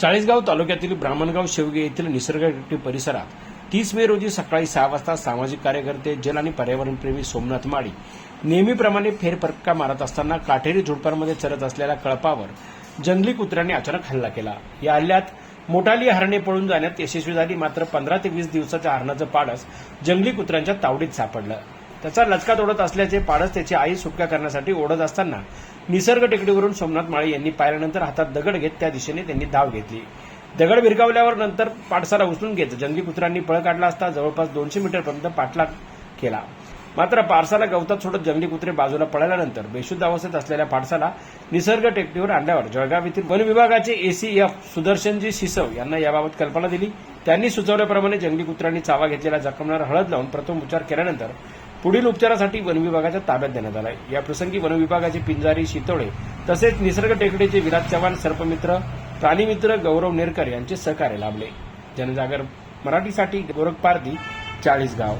चाळीसगाव तालुक्यातील ब्राह्मणगाव शेवगे येथील निसर्गट्टी परिसरात तीस मे रोजी सकाळी सहा वाजता सामाजिक कार्यकर्ते जल आणि पर्यावरणप्रेमी सोमनाथ माळी नेहमीप्रमाणे फेरफटका मारत असताना काटेरी झुडपांमध्ये चरत असलेल्या कळपावर जंगली कुत्र्यांनी अचानक हल्ला केला. या हल्ल्यात मोठाली हरणे पळून जाण्यात यशस्वी झाली. मात्र पंधरा ते वीस दिवसाच्या हरणाचं पाडस जंगली कुत्र्यांच्या तावडीत सापडलं. त्याचा लचका तोडत असल्याचे पाडस त्याची आई सुटका करण्यासाठी ओढत असताना निसर्ग टेकडीवरून सोमनाथ माळी यांनी पाहिल्यानंतर हातात दगड घेत त्या दिशेने त्यांनी धाव घेतली. दगड भिरकावल्यावर नंतर पाडसाला उचलून घेत जंगली कुत्र्यांनी पळ काढला असता जवळपास दोनशे मीटरपर्यंत पाठलाग केला. मात्र पारसाला गवतात सोडत जंगली कुत्रे बाजूला पळाल्यानंतर बेशुद्ध अवस्थेत असलेल्या पाडसाला निसर्ग टेकडीवर आणल्यावर जळगाव येथील वन विभागाचे एसीएफ सुदर्शनजी शिसव यांना याबाबत कल्पना दिली. त्यांनी सुचवल्याप्रमाणे जंगली कुत्र्यांनी चावा घेतलेल्या जखमांवर हळद लावून प्रथम उपचार केल्यानंतर पुढील उपचारासाठी वन विभागाच्या ताब्यात देण्यात आला या प्रसंगी वन विभागाचे पिंजारी शितोळे तसेच निसर्ग टेकडीचे विराज चव्हाण सर्पमित्र प्राणीमित्र गौरव नेरकर यांचे सहकार्य लाभले. जनजागर मराठीसाठी गोरख पारधी चाळीसगाव.